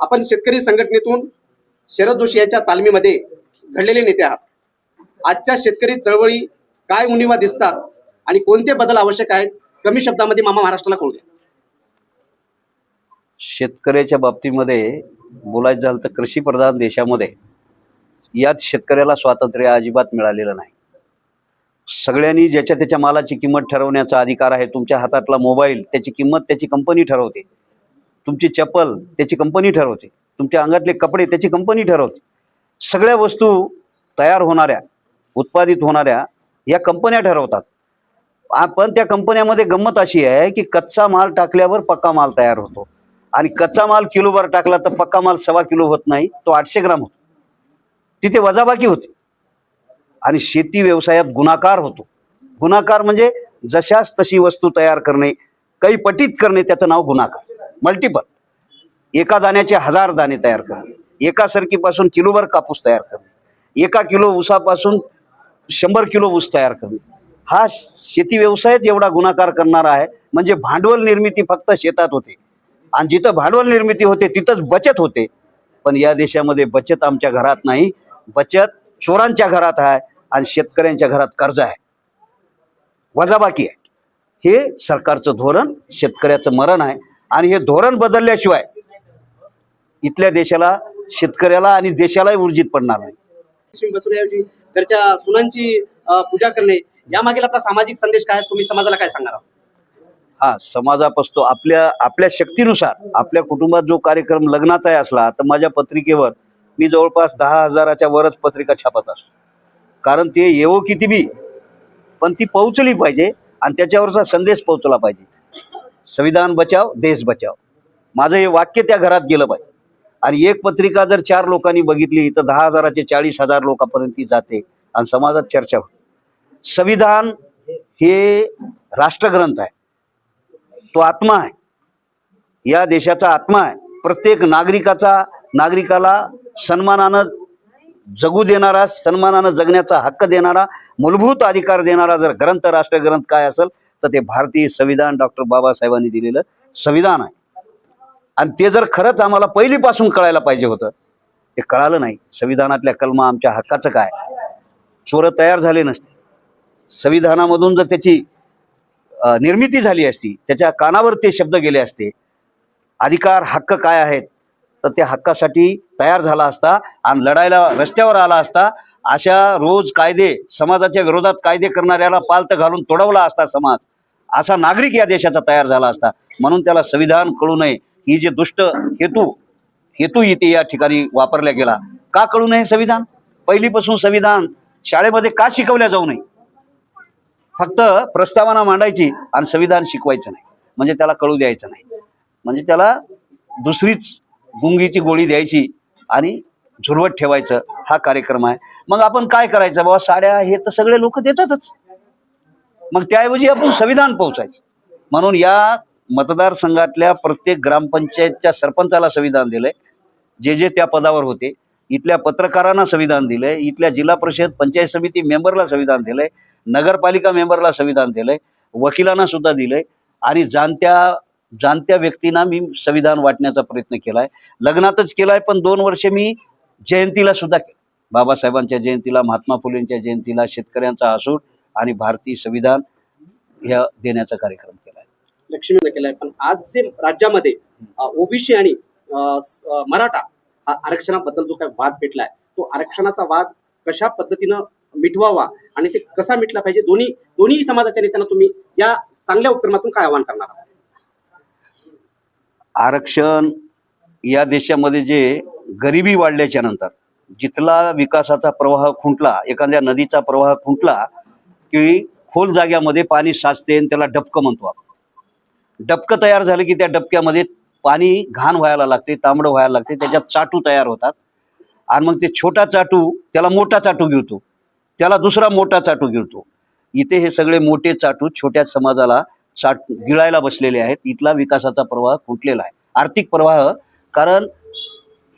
आपण शेतकरी संघटनेतून शरद जोशी यांच्या तालमीमध्ये घडलेले नेते आहात. आजच्या शेतकरी चळवळी काय उणीवा दिसतात आणि कोणते बदल आवश्यक आहेत कमी शब्दामध्ये मामा महाराष्ट्राला कळू द्या. शेतकऱ्याच्या बाबतीमध्ये बोलायचं झालं तर कृषीप्रधान देशामध्ये यात शेतकऱ्याला स्वातंत्र्य अजिबात मिळालेलं नाही. सगळ्यांनी ज्याच्या त्याच्या मालाची किंमत ठरवण्याचा अधिकार आहे तुमच्या हातातला मोबाईल त्याची किंमत त्याची कंपनी ठरवते. तुमची चप्पल त्याची कंपनी ठरवते. तुमच्या अंगातले कपडे त्याची कंपनी ठरवते. सगळ्या वस्तू तयार होणाऱ्या उत्पादित होणाऱ्या या कंपन्या ठरवतात. पण त्या कंपन्यामध्ये गंमत अशी आहे की कच्चा माल टाकल्यावर पक्का माल तयार होतो. आणि कच्चा माल किलोभर टाकला तर पक्का माल सव्वा किलो होत नाही तो आठशे ग्राम होतो. तिथे वजाबाकी होते. आणि शेती व्यवसायात गुणाकार होतो. गुणाकार म्हणजे जशाच तशी वस्तू तयार करणे काही पटीत करणे त्याचं नाव गुणाकार. मल्टिपल एका दाण्याचे हजार दाणे तयार करणे एका सरकीपासून किलोभर कापूस तयार करणे एका किलो ऊसापासून शंभर किलो ऊस तयार करणे हा शेती व्यवसायच एवढा गुणाकार करणारा आहे म्हणजे भांडवल निर्मिती फक्त शेतात होते. आणि जिथं भांडवल निर्मिती होते तिथंच बचत होते. पण या देशामध्ये बचत आमच्या घरात नाही बचत चोरांच्या घरात आहे आणि शेतकऱ्यांच्या घरात कर्ज आहे. वजाबाकी आहे. हे सरकारचं धोरण शेतकऱ्याचं मरण आहे. आणि हे धोरण बदलल्याशिवाय इथल्या देशाला शेतकऱ्याला आणि देशालाही उर्जित पडणार नाही. घरच्या सुनांची पूजा करणे यामागील आपला सामाजिक संदेश काय? आहे? तुम्ही समाजाला काय सांगणार आहात? हा समाजापासतो आपल्या आपल्या शक्तीनुसार आपल्या कुटुंबात जो कार्यक्रम लग्नाचाही असला तर माझ्या पत्रिकेवर मी जवळपास दहा हजाराच्या वरच पत्रिका छापत असतो. कारण ते येवो किती बी पण ती पोहोचली पाहिजे आणि त्याच्यावरचा संदेश पोहोचला पाहिजे. संविधान बचाव देश बचाव. माझं हे वाक्य त्या घरात गेलं पाहिजे आणि एक पत्रिका जर चार लोकांनी बघितली तर दहा हजाराचे चाळीस हजार लोकांपर्यंत ती जाते आणि समाजात चर्चा होते. संविधान हे राष्ट्रग्रंथ आहे. तो आत्मा आहे. या देशाचा आत्मा आहे. प्रत्येक नागरिकाचा नागरिकाला सन्मानानं जगू देणारा सन्मानानं जगण्याचा हक्क देणारा मूलभूत अधिकार देणारा जर ग्रंथ राष्ट्रग्रंथ काय असेल तर ते भारतीय संविधान डॉक्टर बाबासाहेबांनी दिलेलं संविधान आहे. आणि ते जर खरंच आम्हाला पहिलीपासून कळायला पाहिजे होतं ते कळालं नाही. संविधानातल्या कलमा आमच्या हक्काचं काय? चोरं तयार झाले नसते. संविधानामधून जर त्याची निर्मिती झाली असती त्याच्या कानावर ते शब्द गेले असते अधिकार हक्क काय आहेत? तर त्या हक्कासाठी तयार झाला असता आणि लढायला रस्त्यावर आला असता अशा रोज कायदे समाजाच्या विरोधात कायदे करणाऱ्याला पालत घालून तोडवला असता समाज असा नागरिक या देशाचा तयार झाला असता. म्हणून त्याला संविधान कळू नये. ही जे दुष्ट हेतू हेतू इथे या ठिकाणी वापरल्या गेला. का कळू नये संविधान? पहिलीपासून संविधान शाळेमध्ये का शिकवल्या जाऊ नये? फक्त प्रस्तावना मांडायची आणि संविधान शिकवायचं नाही. म्हणजे त्याला कळू द्यायचं नाही. म्हणजे त्याला दुसरीच गुंगीची गोळी द्यायची आणि झुलवत ठेवायचं हा कार्यक्रम आहे. मग आपण काय करायचं? बाबा साड्या हे तर सगळे लोक देतातच. मग त्याऐवजी आपण संविधान पोहोचायचं. म्हणून या मतदारसंघातल्या प्रत्येक ग्रामपंचायतच्या सरपंचाला संविधान दिलंय. जे जे त्या पदावर होते. इथल्या पत्रकारांना संविधान दिलंय. इथल्या जिल्हा परिषद पंचायत समिती मेंबरला संविधान दिलंय. नगरपालिका मेंबरला संविधान दिलंय. वकिलांना सुद्धा दिलंय. आणि जाणत्या जाणत्या व्यक्तींना मी संविधान वाटण्याचा प्रयत्न केलाय. लग्नातच केलाय पण दोन वर्ष मी जयंतीला सुद्धा बाबासाहेबांच्या जयंतीला महात्मा फुलेंच्या जयंतीला शेतकऱ्यांचा आसूड आणि भारतीय संविधान ह्या देण्याचा कार्यक्रम केलाय. लक्ष्मीनं केलाय. पण आज जे राज्यामध्ये ओबीसी आणि मराठा आरक्षणाबद्दल जो काही वाद पेटलाय तो आरक्षणाचा वाद कशा पद्धतीनं मिटवावा आणि ते कसा मिटला पाहिजे? दोन्ही दोन्ही समाजाच्या नेत्यांना तुम्ही या चांगल्या उपक्रमातून काय आवाहन करणार आहात? आरक्षण या देशामध्ये जे गरिबी वाढल्याच्या नंतर जिथला विकासाचा प्रवाह खुंटला एखाद्या नदीचा प्रवाह खुंटला की खोल जाग्यामध्ये पाणी साचते आणि त्याला डबकं म्हणतो आपण. डबकं तयार झालं की त्या डबक्यामध्ये पाणी घाण व्हायला लागते तांबडं व्हायला लागते त्याच्यात चाटू तयार होतात. आणि मग ते छोटा चाटू त्याला मोठा चाटू गिळतो त्याला दुसरा मोठा चाटू गिळतो इथे हे सगळे मोठे चाटू छोट्या समाजाला चाट गिळायला बसलेले आहेत. इथला विकासाचा प्रवाह फुटलेला आहे. आर्थिक प्रवाह कारण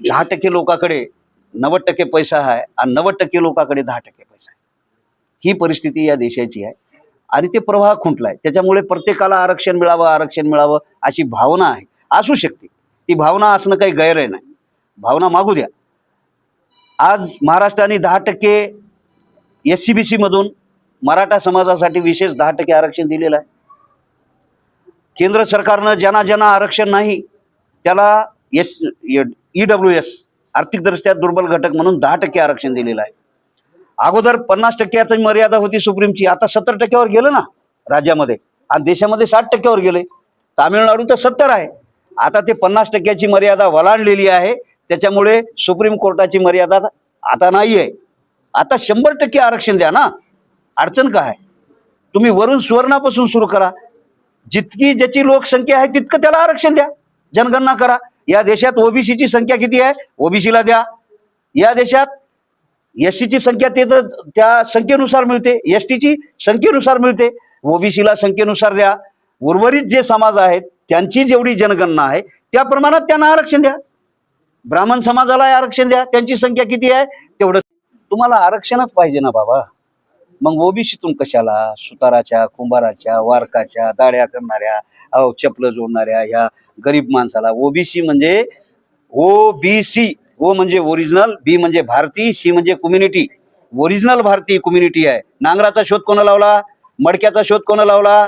दहा टक्के लोकांकडे नव्वद टक्के पैसा आहे आणि नव्वद टक्के लोकांकडे दहा टक्के ही परिस्थिती या देशाची आहे. आणि ते प्रवाह खुंटलाय. त्याच्यामुळे प्रत्येकाला आरक्षण मिळावं आरक्षण मिळावं अशी भावना आहे. असू शकते. ती भावना असणं काही गैर आहे नाही. भावना मागू द्या. आज महाराष्ट्राने दहा टक्के एस सी बी सीमधून मराठा समाजासाठी विशेष दहा टक्के आरक्षण दिलेलं आहे. केंद्र सरकारनं ज्यांना ज्यांना आरक्षण नाही त्याला एस ई डब्ल्यू एस आर्थिकदृष्ट्या दुर्बल घटक म्हणून दहा टक्के आरक्षण दिलेलं आहे. अगोदर पन्नास टक्क्याची मर्यादा होती सुप्रीमची आता सत्तर टक्क्यावर गेलं ना राज्यामध्ये. आणि देशामध्ये साठ टक्क्यावर गेले. तामिळनाडू तर सत्तर आहे. आता ते पन्नास टक्क्याची मर्यादा वलांडलेली आहे. त्याच्यामुळे सुप्रीम कोर्टाची मर्यादा आता नाही आहे आता शंभर टक्के आरक्षण द्या ना. अडचण काय आहे? तुम्ही वरून सुवर्णापासून सुरू करा. जितकी ज्याची लोकसंख्या आहे तितकं त्याला आरक्षण द्या. जनगणना करा. या देशात ओबीसीची संख्या किती आहे? ओबीसीला द्या. या देशात एस ची संख्या ते तर त्या संख्येनुसार मिळते. एस टीची संख्येनुसार मिळते. ओबीसीला संख्येनुसार द्या. उर्वरित जे समाज आहेत त्यांची जेवढी जनगणना आहे त्या प्रमाणात त्यांना आरक्षण द्या. ब्राह्मण समाजाला आरक्षण द्या. त्यांची संख्या किती आहे? तेवढं. तुम्हाला आरक्षणच पाहिजे ना बाबा. मग ओबीसीतून कशाला? सुताराच्या कुंभाराच्या वारकाच्या दाड्या करणाऱ्या अहो चपलं जोडणाऱ्या ह्या गरीब माणसाला ओबीसी म्हणजे ओ बी सी ओ म्हणजे ओरिजिनल बी म्हणजे भारती सी म्हणजे कम्युनिटी ओरिजिनल भारतीय कम्युनिटी आहे. नांगराचा शोध कोणा लावला? मडक्याचा शोध कोणा लावला?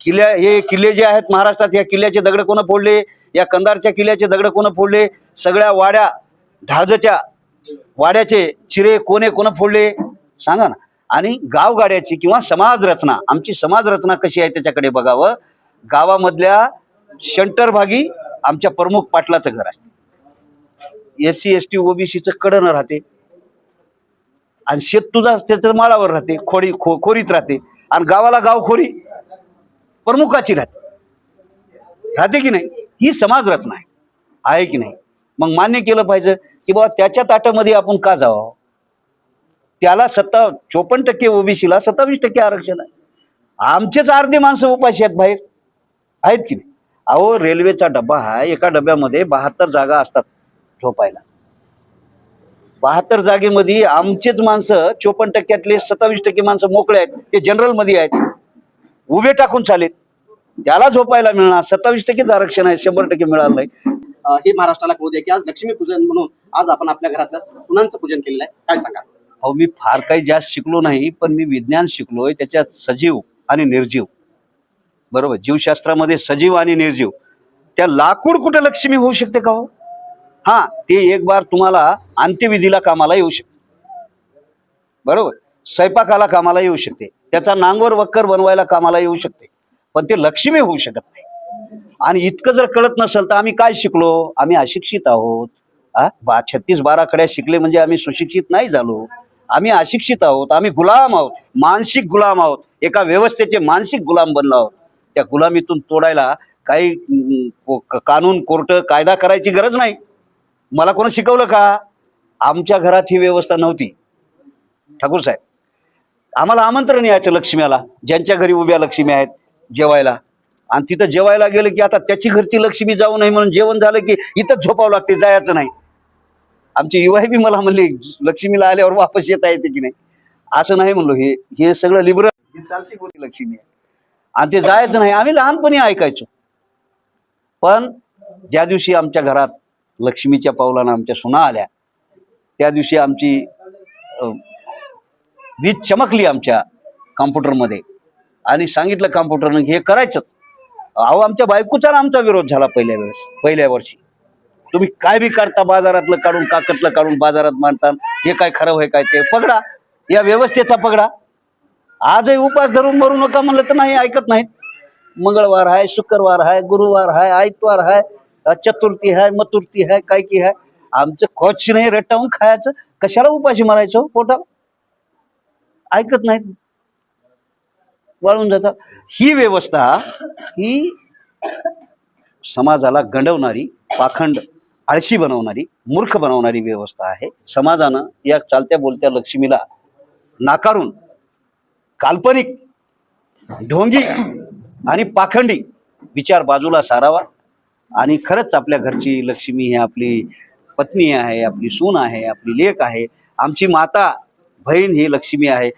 किल्ल्या हे किल्ले जे आहेत महाराष्ट्रात या किल्ल्याचे दगड कोण फोडले? या कंदारच्या किल्ल्याचे दगड कोण फोडले? सगळ्या वाड्या ढाळजच्या वाड्याचे चिरे कोणे कोण फोडले? सांगा ना. आणि गावगाड्याची किंवा समाज रचना आमची समाज रचना कशी आहे त्याच्याकडे बघावं? गावामधल्या शंटर भागी आमच्या प्रमुख पाटलाचं घर असतं. एस सी एस टी ओबीसीचं कडनं राहते. आणि शेत तुझा त्याचं माळावर राहते खोडी खो खोरीत राहते. आणि गावाला गावखोरी प्रमुखाची राहते. राहते की नाही? ही समाज रचना आहे. आहे की नाही? मग मान्य केलं पाहिजे की बाबा त्याच्या ताटामध्ये आपण का जावं? त्याला सत्ता चोपन्न टक्के ओबीसीला सत्तावीस टक्के आरक्षण आहे. आमचेच अर्धे माणसं उपाशी आहेत बाहेर. आहेत की नाही? अहो रेल्वेचा डबा हा एका डब्यामध्ये बहात्तर जागा असतात. झोपायला. बहात्तर जागेमध्ये आमचेच माणसं चोपन्न टक्क्यातले सत्तावीस टक्के माणसं मोकळे आहेत ते जनरलमध्ये आहेत उभे टाकून चालेत. त्याला झोपायला मिळणार सत्तावीस टक्केच आरक्षण आहे शंभर टक्के मिळालं नाही. हे महाराष्ट्राला कळू द्या की आज लक्ष्मी पूजन म्हणून आज आपण आपल्या घरातल्या सुनांचं पूजन केलेलं आहे. काय सांगा? अहो मी फार काही जास्त शिकलो नाही पण मी विज्ञान शिकलोय त्याच्यात सजीव आणि निर्जीव. बरोबर जीवशास्त्रामध्ये सजीव आणि निर्जीव. त्या लाकूड कुठे लक्ष्मी होऊ शकते का हो? हा ते एक बार तुम्हाला अंत्यविधीला कामाला येऊ शकते. बरोबर? स्वयंपाकाला कामाला येऊ शकते. त्याचा नांगवर वक्कर बनवायला कामाला येऊ शकते. पण ते लक्ष्मी होऊ शकत नाही. आणि इतकं जर कळत नसेल तर आम्ही काय शिकलो? आम्ही अशिक्षित आहोत. बा छत्तीस बारा कड्या शिकले म्हणजे आम्ही सुशिक्षित नाही झालो. आम्ही अशिक्षित आहोत. आम्ही गुलाम आहोत. मानसिक गुलाम आहोत. एका व्यवस्थेचे मानसिक गुलाम बनलो आहोत. त्या गुलामीतून तोडायला काही कानून कोर्ट कायदा करायची गरज नाही. मला कोण शिकवलं का? आमच्या घरात ही व्यवस्था नव्हती. ठाकूर साहेब आम्हाला आमंत्रण यायचं लक्ष्म्याला ज्यांच्या घरी उभ्या लक्ष्मी आहेत जेवायला. आणि तिथं जेवायला गेलं की आता त्याची घरची लक्ष्मी जाऊ नये म्हणून जेवण झालं की इथंच झोपावं लागते जायचं नाही. आमची युवाही बी मला म्हणली लक्ष्मीला आल्यावर वापस येता येते की नाही? असं नाही म्हणलो हे हे सगळं लिबरल चालते चालती लक्ष्मी आहे. आणि ते जायचं नाही आम्ही लहानपणी ऐकायचो. पण ज्या दिवशी आमच्या घरात लक्ष्मीच्या पावलानं आमच्या सुना आल्या. त्या दिवशी आमची अं, वीज चमकली आमच्या कॉम्प्युटरमध्ये. आणि सांगितलं कॉम्प्युटरनं हे करायचंच. अहो आमच्या बायकोचा आमचा विरोध झाला पहिल्या वेळेस पहिल्या वर्षी. तुम्ही काय बी काढता बाजारातलं काढून काकतलं काढून बाजारात मांडता हे काय खरं होय काय ते पगडा या व्यवस्थेचा पगडा आजही उपास धरून मरू नका म्हणलं तर नाही ऐकत नाहीत. मंगळवार आहे शुक्रवार आहे गुरुवार आहे आयतवार आहे चतुर्थी आहे मतुर्थी आहे काय की आहे. आमचं कॉच नाही रटावून खायचं. कशाला उपाशी मारायचो हो पोटाला? ऐकत नाहीत वाळून जातात ही व्यवस्था ही समाजाला गंडवणारी पाखंड आळशी बनवणारी मूर्ख बनवणारी व्यवस्था आहे. समाजानं या चालत्या बोलत्या लक्ष्मीला नाकारून काल्पनिक ढोंगी आणि पाखंडी विचार बाजूला सारावा. आणि खरंच आपल्या घरची लक्ष्मी ही आपली पत्नी आहे आपली सून आहे आपली लेख आहे. आमची माता बहीण ही लक्ष्मी आहे.